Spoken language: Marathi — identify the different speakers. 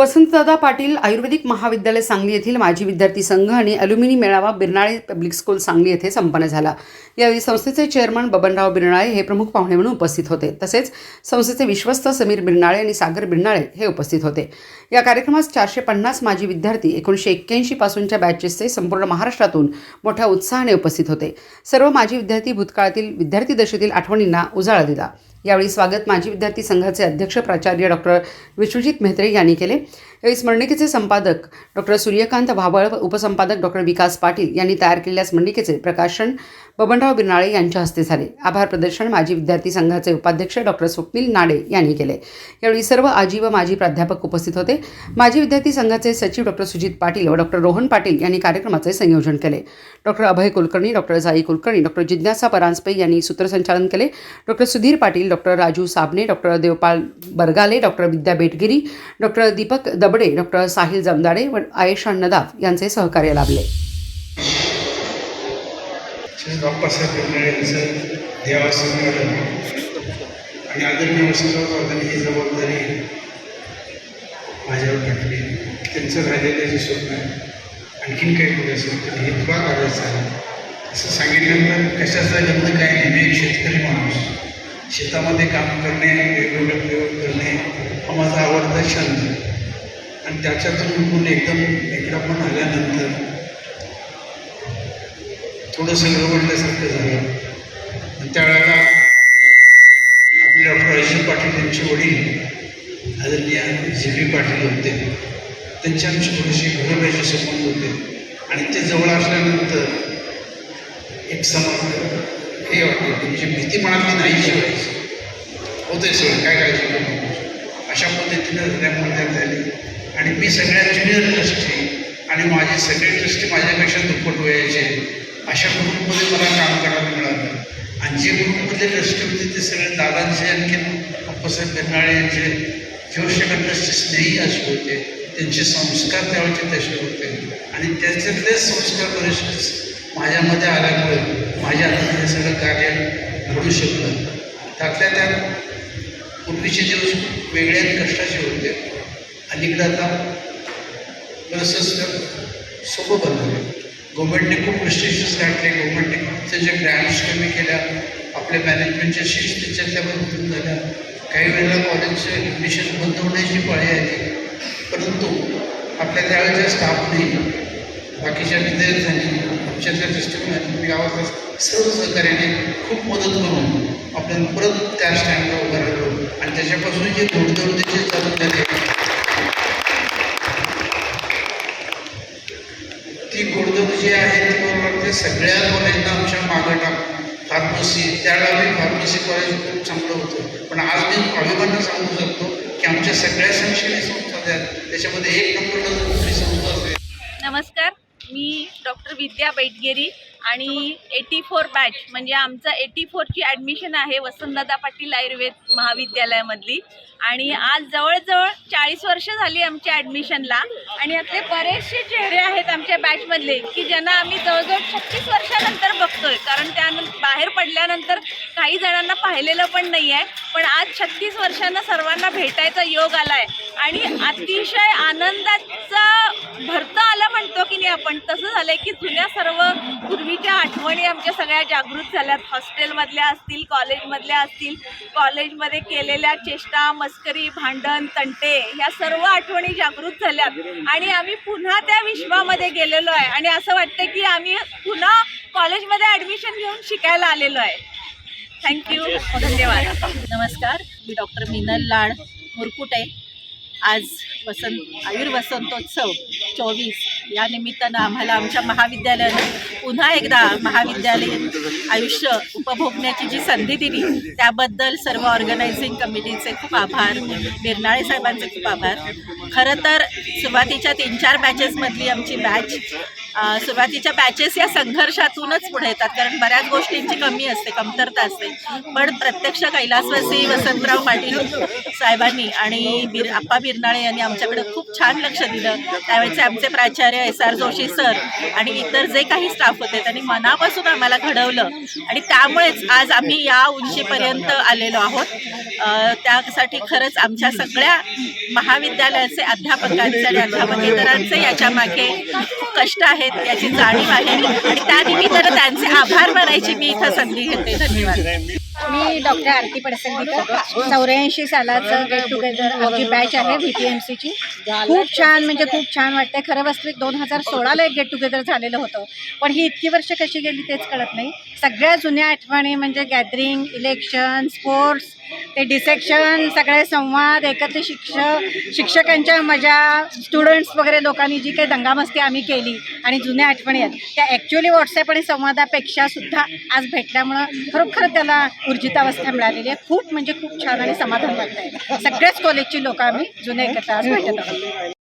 Speaker 1: वसंतदादा पाटील आयुर्वेदिक महाविद्यालय सांगली येथील माजी विद्यार्थी संघ आणि अल्युमिनी मेळावा बिरनाळे पब्लिक स्कूल सांगली येथे संपन्न झाला. यावेळी संस्थेचे चेअरमन बबनराव बिरनाळे हे प्रमुख पाहुणे म्हणून उपस्थित होते. तसेच संस्थेचे विश्वस्त समीर बिरनाळे आणि सागर बिरनाळे हे उपस्थित होते. या कार्यक्रमास चारशे पन्नास माजी विद्यार्थी एकोणीसशे एक्क्याऐंशी पासूनच्या बॅचेसचे संपूर्ण महाराष्ट्रातून मोठ्या उत्साहाने उपस्थित होते. सर्व माजी विद्यार्थी भूतकाळातील विद्यार्थी दशेतील आठवणींना उजाळा दिला. यावेळी स्वागत माजी विद्यार्थी संघाचे अध्यक्ष प्राचार्य डॉक्टर विश्वजित मेहत्रे यांनी केले. यावेळी स्मरणिकेचे संपादक डॉक्टर सूर्यकांत भाबळ व उपसंपादक डॉक्टर विकास पाटील यांनी तयार केलेल्या स्मरणिकेचे प्रकाशन बबनराव बिरनाळे यांच्या हस्ते झाले. आभार प्रदर्शन माजी विद्यार्थी संघाचे उपाध्यक्ष डॉक्टर स्वप्नील नाडे यांनी केले. यावेळी सर्व आजी व माजी प्राध्यापक उपस्थित होते. माजी विद्यार्थी संघाचे सचिव डॉक्टर सुजित पाटील व डॉक्टर रोहन पाटील यांनी कार्यक्रमाचे संयोजन केले. डॉक्टर अभय कुलकर्णी डॉक्टर जाई कुलकर्णी डॉक्टर जिज्ञासा परांजपे यांनी सूत्रसंचालन केले. Doctor Sudhir Patil doctor Raju Sabne doctor Devpal Bargale doctor Vidya Betgiri doctor Deepak Dabade doctor Sahil Jamdade व आयशा नदाफ यांचे सहकार्य लाभले.
Speaker 2: आणि आदरणीय वसंतराव ही जबाबदारी माझ्यावर टाकली त्यांचं राहिलेलं जे स्वप्न आहे आणखीन काही पुढे असेल तर हे तुला करायचं आहे. असं सांगितल्यानंतर कशाचा गंध काय नाही मी एक शेतकरी माणूस. शेतामध्ये काम करणे वेगवेगळे प्रयोग करणे हा माझा आवडता छंद आणि त्याच्यातून उठून एकदम इकडं पण आल्यानंतर थोडंसं गडबडल्यासारखं झालं. आणि त्यावेळेला आपले डॉक्टर अजित पाटील यांचे वडील आदरणीय जी बी पाटील होते. त्यांची आमची थोडीशी घरोब्याचे संबंध होते. आणि ते जवळ असल्यानंतर एक समाज हे होते. तुमची भीती मनातली नाहीशी व्हायची होते सगळं. काय काळजी करू नको. अशा पद्धतीनं झाल्यामुळे त्यात झाली. आणि मी सगळ्यात ज्युनियर ट्रस्टी आणि माझे सगळे ट्रस्टी माझ्यापेक्षा दुप्पट वयाचे अशा ग्रुपमध्ये मला काम करायला मिळालं. आणि जे ग्रुपमधले ट्रस्टी होते ते सगळे दादांचे आणखीन अप्पासाहेब बेनाळे यांचे जोशकंडचे स्नेही असे होते त्यांचे संस्कार त्यावेळेचे तसे होते. आणि त्याच्यातलेच संस्कार बरेचसे माझ्यामध्ये आल्यामुळे माझ्या हे सगळं कार्य घडू शकलं त्यातल्या त्यात पूर्वीचे दिवस खूप वेगळे आणि कष्टाचे होते अलीकडे आता सिस्टम सोपं बनवलं गव्हर्मेंटने खूप रिस्ट्रिक्शन्स काढले गव्हर्मेंटने जे ग्रँट्स कमी केल्या आपल्या मॅनेजमेंटच्या शिस्तीच्या बदलून झाल्या. काही वेळेला कॉलेजचे ॲडमिशन बंद होण्याची पाळी आली. परंतु आपल्या त्यावेळेच्या स्टाफने बाकीच्या विद्यार्थ्यांनी आमच्यातल्या दृष्टीने मॅनेजमेंट गावातल्या सर्व सहकार्याने खूप मदत करून आपण परत त्या स्टँडवर उभं राहिलो. आणि त्याच्यापासून जे घोडदौडीचे चालू झाले ती घोडदौड जी आहे ती मला वाटते सगळ्या कॉलेजना आमच्या मागं टाक. फार्मसी त्यावेळेला मी फार्मसी कॉलेज खूप चांगलं होतं. पण आज मी अभिमानानं सांगू शकतो की आमच्या सगळ्या शैक्षणिक संस्था आहेत, त्याच्यामध्ये एक नंबरला दुसरी संस्था असेल.
Speaker 3: नमस्कार. मी डॉक्टर विद्या बैटगेरी आणि एटी फोर बॅच म्हणजे आमचं एटी फोरची ॲडमिशन आहे वसंतदादा पाटील आयुर्वेद महाविद्यालयामधली. आणि आज जवळजवळ चाळीस वर्ष झाली आमच्या ॲडमिशनला आणि यातले बरेचसे चेहरे आहेत आमच्या बॅचमधले की ज्यांना आम्ही जवळजवळ छत्तीस वर्षानंतर बघतोय. कारण त्यानंतर बाहेर पडल्यानंतर काही जणांना पाहिलेलं पण नाही आहे पण आज छत्तीस वर्षांना सर्वांना भेटायचा योग आला आहे आणि अतिशय आनंदाचा भरता आपण तसं झालं की जुन्या सर्व पूर्वीच्या आठवणी आमच्या सगळ्या जागृत झाल्यात. हॉस्टेलमधल्या असतील कॉलेजमधल्या असतील कॉलेजमध्ये केलेल्या चेष्टा मस्करी भांडण तंटे ह्या सर्व आठवणी जागृत झाल्यात. आणि आम्ही पुन्हा त्या विश्वामध्ये गेलेलो आहे. आणि असं वाटतं की आम्ही पुन्हा कॉलेजमध्ये ॲडमिशन घेऊन शिकायला आलेलो आहे. थँक्यू धन्यवाद.
Speaker 4: नमस्कार. मी डॉक्टर मिनल लाड मुरकुटे. आज वसंत आयुर्वसंतोत्सव. चोवीस. या निमित्तानं आम्हाला आमच्या महाविद्यालयानं पुन्हा एकदा महाविद्यालयीन आयुष्य उपभोगण्याची जी संधी दिली त्याबद्दल सर्व ऑर्गनायझिंग कमिटीचे खूप आभार बिरनाळे साहेबांचे खूप आभार. खरं तर सुरुवातीच्या तीन चार बॅचेसमधली आमची बॅच सुरुवातीच्या बॅचेस या संघर्षातूनच पुढे येतात. कारण बऱ्याच गोष्टींची कमी असते कमतरता असते. पण प्रत्यक्ष कैलासवासी वसंतराव पाटील साहेबांनी आणि बिर आप्पा बिरनाळे यांनी आमच्याकडे खूप छान लक्ष दिलं. त्यावेळेचे आमचे प्राचार्य एस आर जोशी सर आणि इतर जे काही स्टाफ होते त्यांनी मनापासून आम्हाला घडवलं. आणि त्यामुळेच आज आम्ही या उंचीपर्यंत आलेलो आहोत. त्यासाठी खरंच आमच्या सगळ्या महाविद्यालयाचे अध्यापकांचे आणि अध्यापकेतरांचे याच्या मागे खूप कष्ट आहेत याची जाणीव आहे. आणि त्यानिमित्तानं त्यांचे आभार मानायची मी इथं संधी घेते. धन्यवाद.
Speaker 5: मी डॉक्टर आरती पडसंगीकर चौऱ्याऐंशी सालाचं गेट टुगेदर आमची बॅच आहे व्ही टी एम सीची खूप छान म्हणजे खूप छान वाटते खरं वास्तविक दोन हजार सोळाला एक गेट टुगेदर झालेलं होतं. पण ही इतकी वर्ष कशी गेली तेच कळत नाही. सगळ्या जुन्या आठवणी म्हणजे गॅदरिंग इलेक्शन स्पोर्ट्स ते डिसेक्शन सगळे संवाद एकत्र शिक्षक शिक्षकांच्या मजा स्टुडंट्स वगैरे लोकांनी जी काही दंगामस्ती आम्ही केली आणि जुन्या आठवणी आहेत. त्या ॲक्च्युली व्हॉट्सॲप आणि संवादापेक्षा सुद्धा आज भेटल्यामुळं खरोखर त्याला ऊर्जितावस्था मिळालेली आहे. खूप म्हणजे खूप छान आणि समाधान वाटतं आहे सगळ्याच कॉलेजची लोक आम्ही जुने एकत्र आज भेटत आहोत.